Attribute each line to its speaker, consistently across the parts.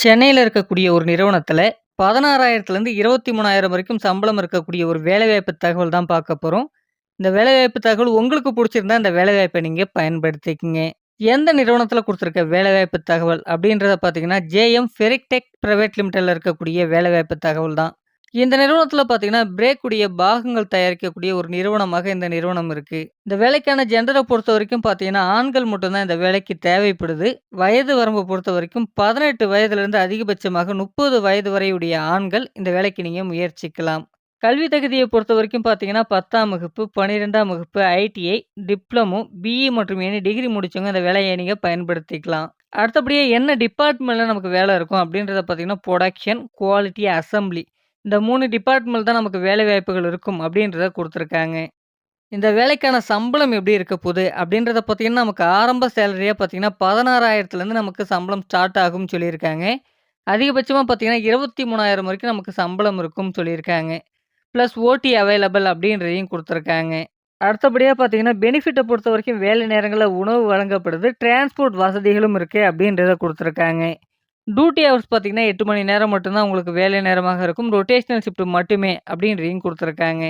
Speaker 1: சென்னையில் இருக்கக்கூடிய ஒரு நிறுவனத்தில் பதினாறாயிரத்துலேருந்து இருபத்தி மூணாயிரம் வரைக்கும் சம்பளம் இருக்கக்கூடிய ஒரு வேலைவாய்ப்பு தகவல் தான் பார்க்க போகிறோம் இந்த வேலைவாய்ப்பு தகவல் உங்களுக்கு பிடிச்சிருந்தா இந்த வேலைவாய்ப்பை நீங்கள் பயன்படுத்திக்கிங்க எந்த நிறுவனத்தில் கொடுத்துருக்க வேலைவாய்ப்பு தகவல் அப்படின்றத பார்த்தீங்கன்னா, ஜேஎம் ஃபெரிக்டெக் ப்ரைவேட் லிமிடெட்ல இருக்கக்கூடிய வேலைவாய்ப்பு தகவல் தான். இந்த நிறுவனத்தில் பார்த்தீங்கன்னா, பிரேக் உடைய பாகங்கள் தயாரிக்கக்கூடிய ஒரு நிறுவனமாக இந்த நிறுவனம் இருக்குது இந்த வேலைக்கான ஜென்ரலை பொறுத்த வரைக்கும் பார்த்தீங்கன்னா, ஆண்கள் மட்டும்தான் இந்த வேலைக்கு தேவைப்படுது. வயது வரம்பு பொறுத்தவரைக்கும் 18 வயதிலிருந்து அதிகபட்சமாக 30 வயது வரையுடைய ஆண்கள் இந்த வேலைக்கு நீங்கள் முயற்சிக்கலாம். கல்வி பொறுத்த வரைக்கும் பார்த்தீங்கன்னா, 10ஆம் வகுப்பு, 12ஆம் வகுப்பு, ஐடிஐ, டிப்ளமோ, பிஇ மற்றும் எனி டிகிரி முடிச்சவங்க இந்த வேலையை நீங்கள் பயன்படுத்திக்கலாம். அடுத்தபடியே என்ன டிபார்ட்மெண்ட்டில் நமக்கு வேலை இருக்கும் அப்படின்றத பார்த்தீங்கன்னா, புரொடக்ஷன், குவாலிட்டி, அசெம்பிளி இந்த 3 டிபார்ட்மெண்ட் தான் நமக்கு வேலை வாய்ப்புகள் இருக்கும் அப்படின்றத குடுத்துருக்காங்க. இந்த வேலைக்கான சம்பளம் எப்படி இருக்க போது அப்படின்றத பார்த்தீங்கன்னா, நமக்கு ஆரம்ப சேலரியாக பார்த்தீங்கன்னா, 16,000லேருந்து நமக்கு சம்பளம் ஸ்டார்ட் ஆகும்னு சொல்லியிருக்காங்க. அதிகபட்சமா பார்த்தீங்கன்னா, 23,000 வரைக்கும் நமக்கு சம்பளம் இருக்கும்னு சொல்லியிருக்காங்க. பிளஸ் ஓடி அவைலபிள் அப்படின்றதையும் குடுத்துருக்காங்க. அடுத்தபடியா பார்த்தீங்கன்னா, பெனிஃபிட்ட பொறுத்தவரைக்கும் வேலை நேரங்கள்ல உணவு வழங்கப்படுது. டிரான்ஸ்போர்ட் வசதிகளும் இருக்கு அப்படின்றத குடுத்துருக்காங்க. டியூட்டி ஹவர்ஸ் பார்த்தீங்கன்னா, எட்டு மணி நேரம் மட்டும் தான் உங்களுக்கு வேலை நேரமாக இருக்கும். ரொட்டேஷனல் ஷிஃப்ட் மட்டுமே அப்படின்றதையும் கொடுத்துருக்காங்க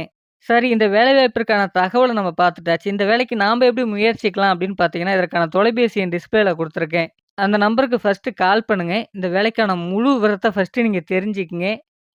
Speaker 1: சரி இந்த வேலைவாய்ப்பிற்கான தகவலை நம்ம பார்த்துட்டாச்சு. இந்த வேலைக்கு நாம் எப்படி முயற்சிக்கலாம் அப்படின்னு பார்த்தீங்கன்னா, இதற்கான தொலைபேசி என் டிஸ்பிளேல கொடுத்துருக்கேன் அந்த நம்பருக்கு ஃபர்ஸ்ட்டு கால் பண்ணுங்கள் இந்த வேலைக்கான முழு விவரத்தை ஃபஸ்ட்டு நீங்கள் தெரிஞ்சுக்கங்க.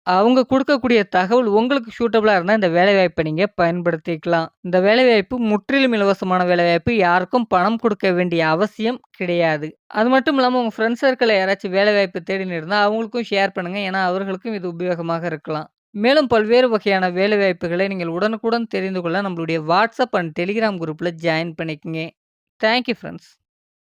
Speaker 1: அவங்க கொடுக்கக்கூடிய தகவல் உங்களுக்கு சூட்டபுளாக இருந்தால் இந்த வேலைவாய்ப்பை நீங்கள் பயன்படுத்திக்கலாம். இந்த வேலைவாய்ப்பு முற்றிலும் இலவசமான வேலைவாய்ப்பு. யாருக்கும் பணம் கொடுக்க வேண்டிய அவசியம் கிடையாது. அது மட்டும் இல்லாமல் உங்கள் ஃப்ரெண்ட்ஸ் சர்க்கிளில் யாராச்சும் வேலைவாய்ப்பு தேடின்னு இருந்தால் அவங்களுக்கும் ஷேர் பண்ணுங்கள் ஏன்னா, அவர்களுக்கும் இது உபயோகமாக இருக்கலாம். மேலும் பல்வேறு வகையான வேலைவாய்ப்புகளை நீங்கள் உடனுக்குடன் தெரிந்து கொள்ள நம்மளுடைய வாட்ஸ்அப் அண்ட் டெலிகிராம் குரூப்பில் ஜாயின் பண்ணிக்கங்க. Thank you